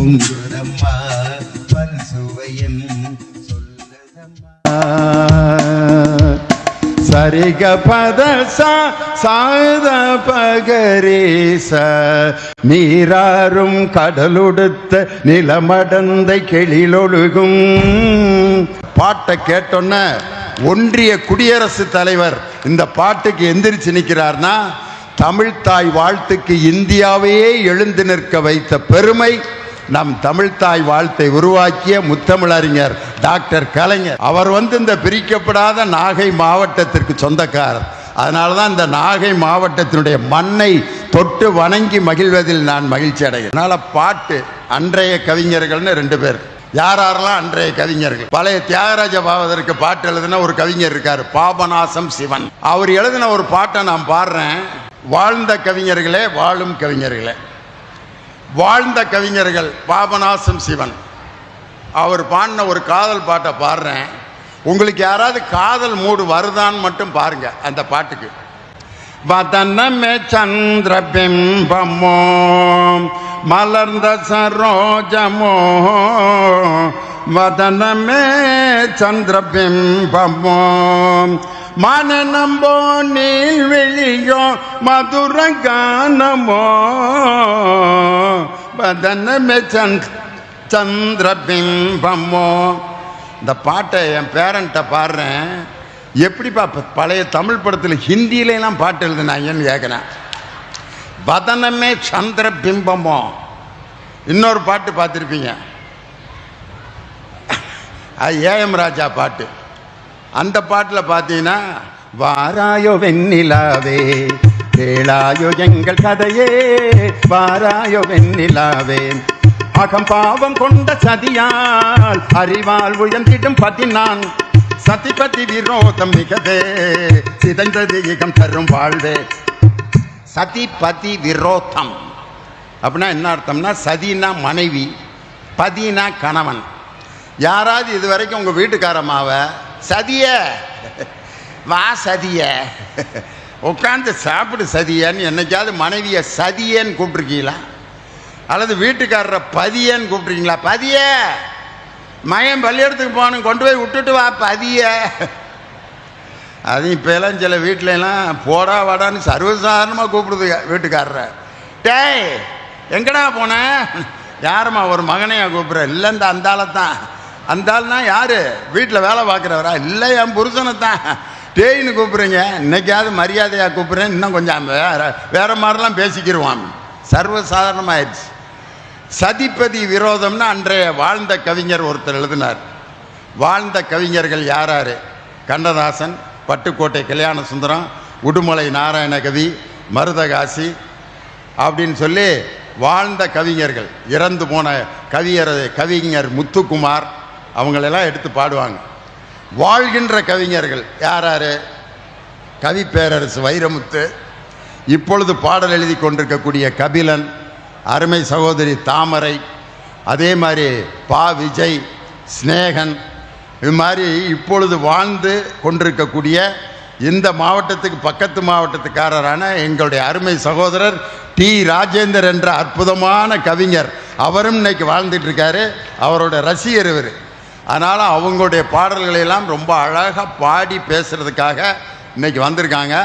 பொங்குதம்மா பல் சுவையும் சொல்லுதம்மா. சரிக பத சா சாத பகரேச நீராறும் கடலுடுத்த நிலமடந்தை கெளிலொழுகும். பாட்டை கேட்டோன்ன ஒன்றிய குடியரசுத் தலைவர் இந்த பாட்டுக்கு எந்திரிச்சு நிற்கிறார்னா தமிழ்தாய் வாழ்த்துக்கு இந்தியாவையே எழுந்து நிற்க வைத்த பெருமை நம் தமிழ்தாய் வாழ்த்தை உருவாக்கிய முத்தமிழறிஞர் டாக்டர் கலைஞர். அவர் வந்து இந்த பிரிக்கப்படாத நாகை மாவட்டத்திற்கு சொந்தக்காரர். அதனால தான் இந்த நாகை மாவட்டத்தினுடைய மண்ணை தொட்டு வணங்கி மகிழ்வதில் நான் மகிழ்ச்சி அடைகிறேன். அதனால பாட்டு அன்றைய கவிஞர்கள்னு ரெண்டு பேர். யார் யாரெல்லாம் அன்றைய கவிஞர்கள்? பழைய தியாகராஜ பாவதற்கு பாட்டு எழுதின ஒரு கவிஞர் இருக்கார் பாபநாசம் சிவன். அவர் எழுதின ஒரு பாட்டை நான் பாடுறேன். வாழ்ந்த கவிஞர்களே வாழும் கவிஞர்களே. வாழ்ந்த கவிஞர்கள் பாபநாசம் சிவன். அவர் பாடின ஒரு காதல் பாட்டை பாடுறேன். உங்களுக்கு யாராவது காதல் மூடு வருதான்னு மட்டும் பாருங்க அந்த பாட்டுக்கு. வதனமே சந்திர பிம்பமோ மலர்ந்த சரோஜமோ வதனமே சந்திர பிம்பமோ மனநம்போ நீழ்வெளியோ மதுர கானமோ பதனமே சந்த் சந்திர பிம்பமோ இந்த பாட்டை என் பேரண்ட்டை பாடுறேன். எப்படிப்பா ப- பழைய தமிழ் படத்தில் ஹிந்தியிலலாம் பாட்டு எழுதுனாங்கன்னு கேட்குறேன் வதனமே சந்திர பிம்பமோ இன்னொரு பாட்டு பார்த்துருப்பீங்க. அது ஏஎம் ராஜா பாட்டு. அந்த பாட்டில் பார்த்தீங்கன்னா வாராயோ வெண்ணிலாவே வேளாயோ எங்கள் கதையே வாராயோ வெண்ணிலாவே. அகம் பாவம் கொண்ட சதியால் அறிவால் உயர்ந்திடும் பதினான் சதிபதி விரோதம் மிகதே சிதைந்தது இகம் தரும் வாழ்வே. சதிபதி விரோதம். அப்படின்னா என்ன அர்த்தம்னா சதினா மனைவி பதினா கணவன். யாராவது இது வரைக்கும் உங்கள் வீட்டுக்காரமாவை சதிய. வா சதிய. உட்காந்து சாப்பிடு சதியன்னு என்னைக்காவது மனைவியை சதியன்னு கூப்பிட்ருக்கீங்களா அல்லது வீட்டுக்காரரை பதியன்னு கூப்பிட்ருக்கீங்களா பதிய. மயம் பள்ளியிடத்துக்கு போகணும் கொண்டு போய் விட்டுட்டு வா பதிய. அது இப்போலாம் சில வீட்டிலலாம் போடா வாடான்னு சர்வசாதாரணமாக கூப்பிடுது வீட்டுக்காரரை. டேய் எங்கடா போன? யாரும்மா ஒரு மகனையா கூப்பிட்ற? இல்லை இந்த தான் தான் அந்தாள்னா யார்? வீட்டில் வேலை பார்க்குறவரா? இல்லை என் புருஷனை தான். டேய்னு கூப்பிட்றீங்க. இன்னைக்காவது மரியாதையாக கூப்பிட்றேன். இன்னும் கொஞ்சம் வேற வேறு மாதிரிலாம் பேசிக்கிடுவான் சர்வசாதாரணமாயிடுச்சு. சதிப்பதி விரோதம்னு அன்றைய வாழ்ந்த கவிஞர் ஒருத்தர் எழுதினார். வாழ்ந்த கவிஞர்கள் யார் யார் கண்ணதாசன் பட்டுக்கோட்டை கல்யாண சுந்தரம் உடுமலை நாராயணகவி மருதகாசி அப்படின்னு சொல்லி வாழ்ந்த கவிஞர்கள் இறந்து போன கவியர் கவிஞர் முத்துக்குமார் அவங்களெல்லாம் எடுத்து பாடுவாங்க. வாழ்கின்ற கவிஞர்கள் யார் யார் கவி பேரரசு வைரமுத்து. இப்பொழுது பாடல் எழுதி கொண்டிருக்கக்கூடிய கபிலன் அருமை சகோதரி தாமரை அதே மாதிரி பா. விஜய் ஸ்நேகன் இது மாதிரி இப்பொழுது வாழ்ந்து கொண்டிருக்கக்கூடிய இந்த மாவட்டத்துக்கு பக்கத்து மாவட்டத்துக்காரரான எங்களுடைய அருமை சகோதரர் டி. ராஜேந்தர் என்ற அற்புதமான கவிஞர். அவரும் இன்னைக்கு வாழ்ந்துட்டு இருக்காரு. அவரோட ரசிகர் இவர். அதனால் அவங்களுடைய பாடல்களையெல்லாம் ரொம்ப அழகாக பாடி பேசுகிறதுக்காக இன்றைக்கி வந்திருக்காங்க.